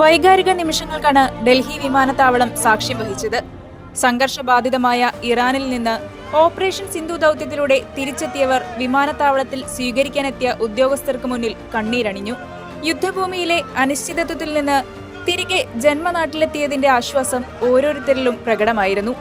വൈകാരിക നിമിഷങ്ങൾക്കാണ് ഡൽഹി വിമാനത്താവളം സാക്ഷ്യം വഹിച്ചത്. സംഘർഷബാധിതമായ ഇറാനിൽ നിന്ന് ഓപ്പറേഷൻ സിന്ധു ദൗത്യത്തിലൂടെ തിരിച്ചെത്തിയവർ വിമാനത്താവളത്തിൽ സ്വീകരിക്കാനെത്തിയ ഉദ്യോഗസ്ഥർക്ക് മുന്നിൽ കണ്ണീരണിഞ്ഞു. യുദ്ധഭൂമിയിലെ അനിശ്ചിതത്വത്തിൽ നിന്ന് തിരികെ ജന്മനാട്ടിലെത്തിയതിന്റെ ആശ്വാസം ഓരോരുത്തരിലും പ്രകടമായിരുന്നു.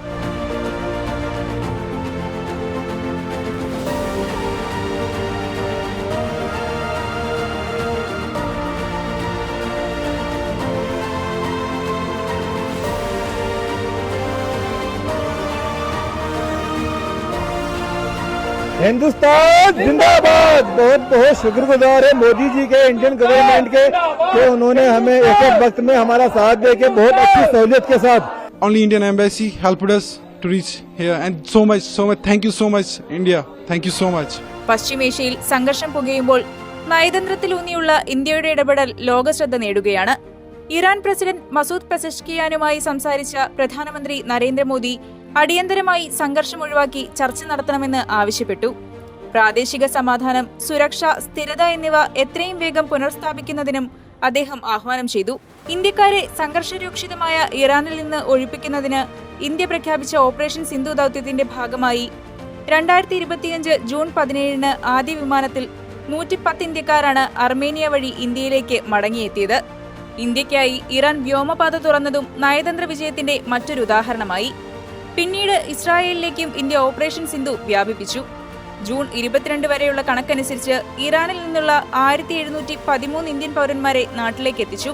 हिंदुस्तान जिंदाबाद बहुत बहुत शुक्रगुजार है मोदी जी के इंडियन गवर्नमेंट के कि उन्होंने हमें एक एक वक्त में हमारा साथ दे के बहुत अच्छी सहूलियत के साथ only Indian embassy helped us to reach here and so much so much thank you so much India thank you so much പശ്ചിമേഷ്യയിൽ സംഘർഷം പുകയുമ്പോൾ നയതന്ത്രത്തിലൂന്നിയുള്ള ഇന്ത്യയുടെ ഇടപെടൽ ലോകശ്രദ്ധ നേടുകയാണ് ഇറാൻ പ്രസിഡന്റ് മസൂദ് പെസഷ്കിയാനുമായി സംസാരിച്ച പ്രധാനമന്ത്രി നരേന്ദ്രമോദി അടിയന്തരമായി സംഘർഷം ഒഴിവാക്കി ചർച്ച നടത്തണമെന്ന് ആവശ്യപ്പെട്ടു. പ്രാദേശിക സമാധാനം സുരക്ഷ സ്ഥിരത എന്നിവ എത്രയും വേഗം പുനഃസ്ഥാപിക്കുന്നതിനും അദ്ദേഹം ആഹ്വാനം ചെയ്തു. ഇന്ത്യക്കാരെ സംഘർഷരൂക്ഷിതമായ ഇറാനിൽ നിന്ന് ഒഴിപ്പിക്കുന്നതിന് ഇന്ത്യ പ്രഖ്യാപിച്ച ഓപ്പറേഷൻ സിന്ധു ദൗത്യത്തിന്റെ ഭാഗമായി രണ്ടായിരത്തി ഇരുപത്തിയഞ്ച് ജൂൺ പതിനേഴിന് ആദ്യ വിമാനത്തിൽ നൂറ്റിപ്പത്ത് ഇന്ത്യക്കാരാണ് അർമേനിയ വഴി ഇന്ത്യയിലേക്ക് മടങ്ങിയെത്തിയത്. ഇന്ത്യക്കായി ഇറാൻ വ്യോമപാത തുറന്നതും നയതന്ത്ര വിജയത്തിന്റെ മറ്റൊരു ഉദാഹരണമായി പിന്നീട് ഇസ്രായേലിലേക്കും ഇന്ത്യ ഓപ്പറേഷൻ സിന്ധു വ്യാപിപ്പിച്ചു. ജൂൺ ഇരുപത്തിരണ്ട് വരെയുള്ള കണക്കനുസരിച്ച് ഇറാനിൽ നിന്നുള്ള ആയിരത്തി എഴുന്നൂറ്റി പതിമൂന്ന് ഇന്ത്യൻ പൗരന്മാരെ നാട്ടിലേക്ക് എത്തിച്ചു.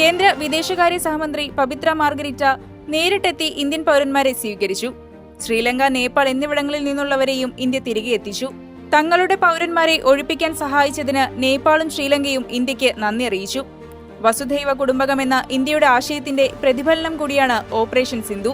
കേന്ദ്ര വിദേശകാര്യ സഹമന്ത്രി പവിത്ര മാർഗരിറ്റ നേരിട്ടെത്തി ഇന്ത്യൻ പൗരന്മാരെ സ്വീകരിച്ചു. ശ്രീലങ്ക നേപ്പാൾ എന്നിവിടങ്ങളിൽ നിന്നുള്ളവരെയും ഇന്ത്യ തിരികെ എത്തിച്ചു. തങ്ങളുടെ പൗരന്മാരെ ഒഴിപ്പിക്കാൻ സഹായിച്ചതിന് നേപ്പാളും ശ്രീലങ്കയും ഇന്ത്യയ്ക്ക് നന്ദി അറിയിച്ചു. വസുധൈവ കുടുംബകമെന്ന ഇന്ത്യയുടെ ആശയത്തിന്റെ പ്രതിഫലനം കൂടിയാണ് ഓപ്പറേഷൻ സിന്ധു.